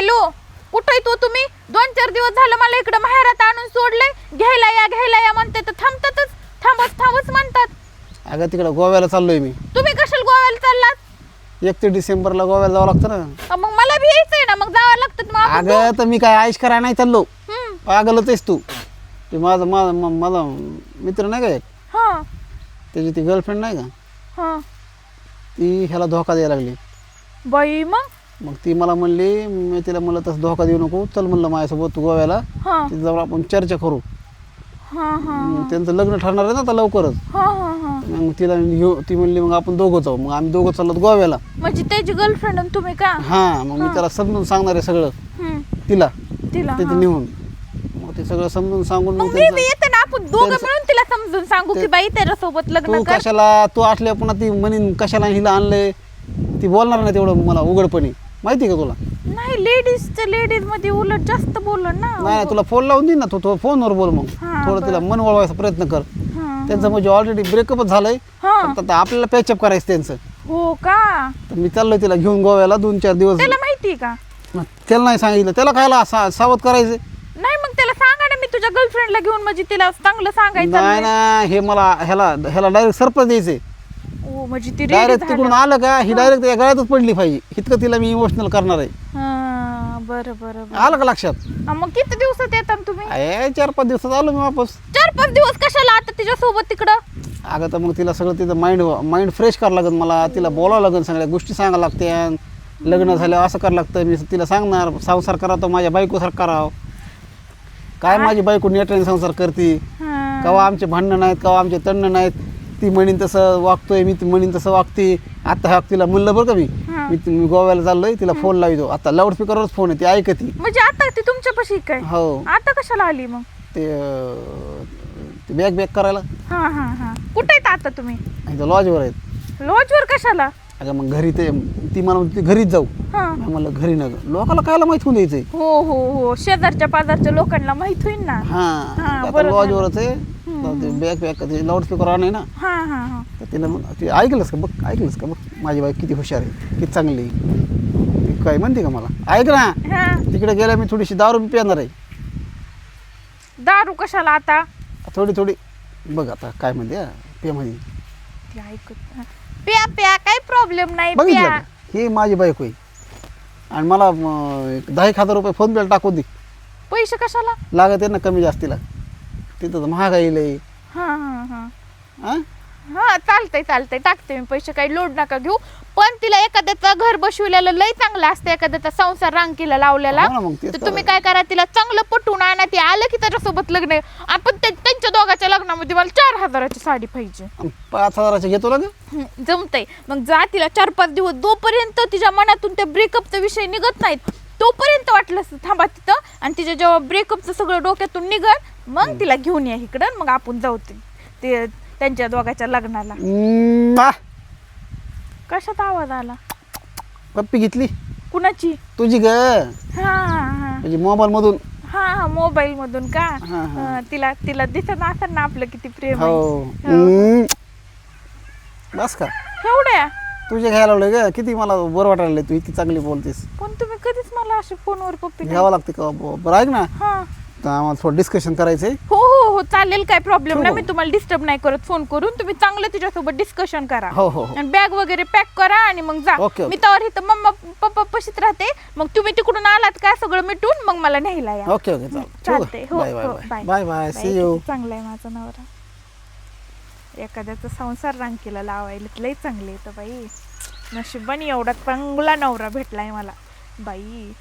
Hello कुठं तू तुम्ही? दोन चार दिवस झालं मला इकडं माहेरात आणून सोडलंय. घ्यायला या घ्यायला या म्हणते तर थांबतातच. थांबच थांबच म्हणतात. अगं तिकडं गोव्याला चाललोय मी. तुम्ही कशाला गोव्याला चाललात? एक ते डिसेंबरला गोव्याला जावं लागतं ना. अ, मग मला भी यायचंय ना मग जावं लागतं मग आपण अगं तर मी काय आईश करायला नाही चाललो. हम्म, पागलच आहेस तू. ते माझा माझा मा- माझा मित्र नाही का एक? हा. त्याची ती गर्लफ्रेंड नाही का? हा. ती ह्याला धोका द्यायला लागली. बाई मग? मग ती मला म्हणली मी तिला म्हणलं तसं धोका देऊ नको चल म्हणलं माझ्यासोबत तू गोव्याला. हा. तिथं जाऊन आपण चर्चा करू. हा हा मग त्यांचं लग्न ठरणार आहे ना आता लवकरच. हा हा हा. मग तिला घेऊ ती म्हणली मग आपण दोघं जाऊ. मग आम्ही दोघं चाललो गोव्याला. म्हणजे त्याची गर्लफ्रेंड आणि तुम्ही का? हां मग मी त्याला समजून सांगणार आहे सगळं. हम्म, तिला. तिला तिथे हा. नेऊन. मग ते सगळं समजून सांगून मग मग मी त्यांचं- बी येते ना आपण दोघं त्यांचं- मिळून तिला समजून सांगू की बाई त्याच्यासोबत लग्न तू कर. कशाला तू असल्या पुन्हा ती म्हणीन कशाला हिला आणलंय? ती बोलणार नाही तेवढं मला उघडपणे. माहिती का तुला? नाही लेडीजच्या लेडीजमध्ये उलट जास्त बोललं ना. नाही नाही तुला फोन लावून दे ना. तू तो फोनवर बोल मग. हा, थोडं तिला मन वळवायचा प्रयत्न कर. हा. त्यांचं म्हणजे ऑलरेडी ब्रेकअपच झालंय. हा. फक्त आता आपल्याला पॅचअप करायचं त्यांचं. हो का? तर मी चाललोय तिला घेऊन गोव्याला दोन चार दिवस. त्याला माहिती का? मग त्याला नाही सांगितलं. त्याला खायला सावध करायचं नाही मग त्याला सांगा ना. मी तुझ्या गर्लफ्रेंडला घेऊन म्हणजे तिला चांगलं सांगायचं नाही ना हे मला ह्याला ह्याला डायरेक्ट सरप्राईज द्यायचे म्हणजे ती डायरेक्ट तिकडून आलं का ही डायरेक्ट त्या गळ्यातच पडली पाहिजे. इतकं तिला मी इमोशनल करणार आहे. बरं बरं बरं. आलं का लक्षात? हा, मग किती दिवसात येतात तुम्ही? चार पाच दिवसात आलो मी वापस. चार पाच दिवस कशाला आता तिच्या सोबत तिकडं? अगं तर मग तिला सगळं तिथं माइंड माइंड फ्रेश करावं लागेल मला. तिला बोलावं लागेल सगळ्या गोष्टी सांगावं लागत्या. लग्न झाल्यावर असं करावं लागतं. मी तिला सांगणार संसार करा तर माझ्या बायकोसारखं करावं काय माझी बायको नेटने संसार करते? हा. कवा आमचे भांडणं नाहीत कवा आमचे तणणं नाहीत. ती म्हणीन तसं वागतोय मी ती म्हणीन तसं वागते. आता हा तिला म्हणलं बरं का मी? हा. मी मी गोव्याला चाललोय तिला फोन लावतो. आता लाऊडस्पीकरवरच फोन आहे ती ऐकती. म्हणजे आता ती तुमच्यापाशी काय? हो. आता कशाला आली मग? ते बॅग बॅग करायला. हा हा हा. कुठे आहेत आता तुम्ही? इथं लॉजवर आहेत. लॉजवर कशाला? अगं मग घरी ते ती मला म्हणते घरीच जाऊ. हा. मी म्हणलं घरी न लोकाला कायला माहीत होऊन द्यायचंय? हो हो हो. शेजारच्या पाजारच्या लोकांना माहीत होईल ना. हा. हा, आता लॉजवरच आहे. ते बॅग बॅग ते लाऊडस्पीकर ऑन आहे ना. हा हा हा. तर तिला मग ते ऐकलंस का बघ? ऐकलंस का बघ? माझी बाई किती हुशार आहे किती चांगली आहे. ती काय म्हणते का मला? ऐक ना. हा. तिकडे गेल्या मी थोडीशी दारू बी पिणार आहे. दारू कशाला आता? थोडी थोडी. बघ आता काय म्हणते हा, पे मध्ये ती ऐकत हा. प्या प्या काही प्रॉब्लेम नाही बघितलं प्या. का? ही माझी बायको आहे. आणि मला म, एक दहा एक हजार रुपये फोन पेला टाकून दे. पैसे कशाला? लागत आहे ना कमी जास्तीला. तिथं तर महागाई लई हा हा हा. हा हा चालतंय चालतंय. टाकते मी. पैसे काही लोड नका घेऊ. पण तिला एखाद्याचं घर बसविलेलं लय चांगलं असतं. एखाद्याचा संसार रांकीला लावलेला. हो ना मग तेच तर तुम्ही काय करा तिला चांगलं पटवून आणा. ती आलं की त्याच्यासोबत लग्न. आपण त्यांच्या दोघांच्या लग्नामध्ये मला चार हजाराची साडी पाहिजे. आणि पाच हजाराचे घेतो ना ग हं, जमतंय. मग जा तिला चार पाच दिवस. जोपर्यंत तिच्या मनातून त्या ब्रेकअपचा विषय निघत नाहीत तोपर्यंत वाटलं असतं थांबा तिथं. आणि तिच्या जेव्हा ब्रेकअपचं सगळं डोक्यातून निघत मग तिला घेऊन या इकडं मग आपण जाऊ ते- ते त्यांच्या दोघांच्या लग्नाला. कशात आवाज आला? पप्पी घेतली. कुणाची? तुझी ग. हा हा. म्हणजे मोबाईल मधून हा हा मोबाईल मधून का? हा, हा. हा, तिला तिला दिसत असेल ना आपलं किती प्रेम आहे. हो. हम्म. बस का एवढ्या तुझे घ्यायला लावले ग. किती मला बरं वाटायला लागलंय, तू इतकी चांगली बोलतेस. पण तुम्ही कधीच मला असे फोनवर पप्पी घ्यावं लागते का? ब- बरं ऐक ना. हा. तर आम्हाला थोडं डिस्कशन करायचंय. हो हो हो चालेल काय प्रॉब्लेम नाही. मी तुम्हाला डिस्टर्ब नाही करत फोन करून. तुम्ही चांगलं तिच्यासोबत डिस्कशन करा. हो हो हो. आणि बॅग वगैरे पॅक करा आणि मग जा. ओके. मी तर इथं मम्मा पप्पा पशीत राहते. मग तुम्ही तिकडून आलात का सगळं मिटून मग मला न्यायला या. ओके ओके चालतंय. हो बाय बाय हो, bye. Bye. Bye see you चांगला आहे माझा नवरा. एखाद्याचा संसार रांकीला लावायला. लय चांगले येतं बाई. नशिबाने एवढा चांगला नवरा भेटलाय मला. बाई